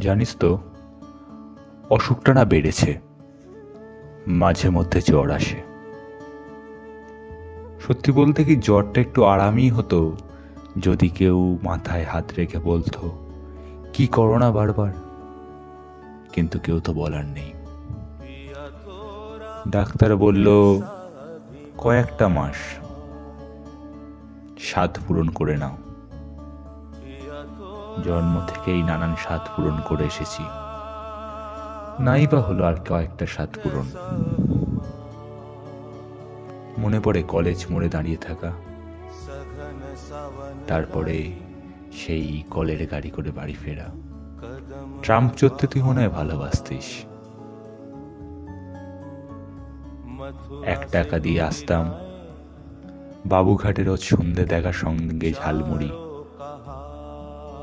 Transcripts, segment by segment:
জানিস তো, অসুখটা না বেড়েছে, মাঝে মধ্যে জ্বর আসে। সত্যি বলতে কি জ্বরটা একটু আরামই হতো, যদি কেউ মাথায় হাত রেখে বলতো, কি করো না বারবার? কিন্তু কেউ তো বলার নেই। ডাক্তার বলল, কয়েকটা মাস, স্বাদ পূরণ করে নাও। জন্ম থেকেই নানান স্বাদ পূরণ করে এসেছি। নাই বা হলো আর কয়েকটা স্বাদ পূরণ। মনে পড়ে কলেজ মোড়ে দাঁড়িয়ে থাকা। তারপরে সেই কলের গাড়ি করে বাড়ি ফেরা। ট্রাম্প চড়তে তুই মনে হয় ভালোবাসতিস। এক টাকা দিয়ে আসতাম। বাবুঘাটের রোজ সন্ধে দেখার সঙ্গে ঝালমুড়ি।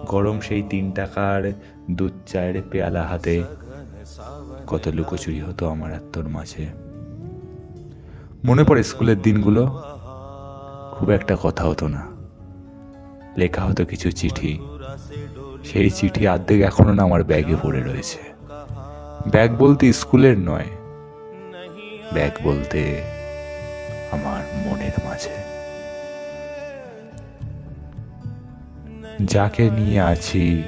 গরম সেই তিন টাকার দুধ চায়ের পেয়ালা হাতে। কত লুকোচুরি হতো আমার আর তোর মাঝে। মনে পড়ে স্কুলের দিনগুলো? খুব একটা কথা হতো না। লেখা হতো কিছু চিঠি। সেই চিঠি অর্ধেক এখনও না আমার ব্যাগে পড়ে রয়েছে। ব্যাগ বলতে স্কুলের নয়, ব্যাগ বলতে আমার মনের মাঝে। যাকে নিয়ে আছি,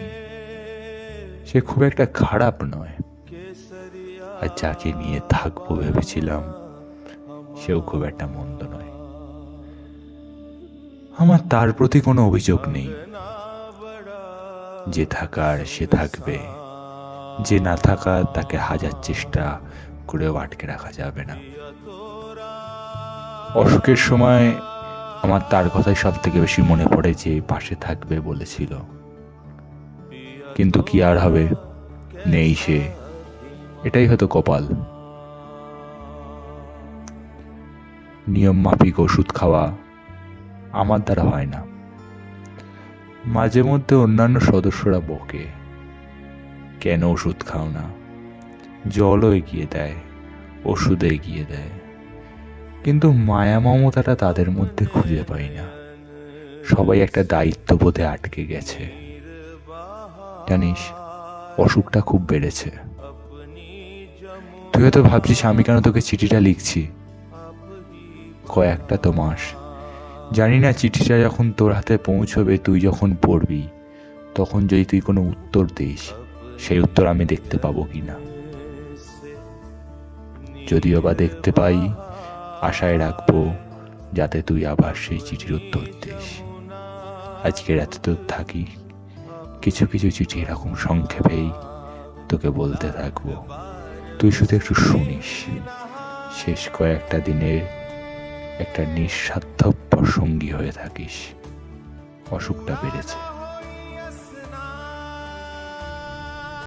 সে খুব একটা খারাপ নয়। আর যাকে নিয়ে থাকব ভেবেছিলাম, সেও খুব একটা মন্দ নয়। আমার তার প্রতি কোনো অভিযোগ নেই। যে থাকার সে থাকবে, যে না থাকার তাকে হাজার চেষ্টা করেও আটকে রাখা যাবে না। অসুখের সময় আমার তার কথাই সব থেকে বেশি মনে পড়ে যে পাশে থাকবে বলেছিল। কিন্তু কি আর হবে? নেই সে। এটাই হয়তো কপাল। নিয়ম মাফিক ওষুধ খাওয়া আমার দ্বারা হয় না। মাঝে মধ্যে অন্যান্য সদস্যরা বকে, কেন ওষুধ খাও না? জলও এগিয়ে দেয়, ওষুধ এগিয়ে দেয়। কিন্তু মায়া মমতাটা তাদের মধ্যে খুঁজে পাই না। সবাই একটা দায়িত্ববোধে আটকে গেছে। জানিস, অসুখটা খুব বেড়েছে। তুই হয়তো ভাবছিস আমি কেন তোকে চিঠিটা লিখছি? কয়েকটা তো মাস। জানি না চিঠিটা যখন তোর হাতে পৌঁছবে, তুই যখন পড়বি, তখন যদি তুই কোনো উত্তর দিস, সেই উত্তর আমি দেখতে পাবো কি না যদিও বা দেখতে পাই আশায় রাখব যাতে তুই আবার সেই চিঠির উত্তর দিস। আজকে রাতে তো থাকি, কিছু কিছু চিঠি এরকম সংক্ষেপেই তোকে বলতে থাকব। তুই শুধু একটু শুনিস, শেষ কয়েকটা দিনের একটা নিঃস্বার্থপর সঙ্গী হয়ে থাকিস। অসুখটা বেড়েছে।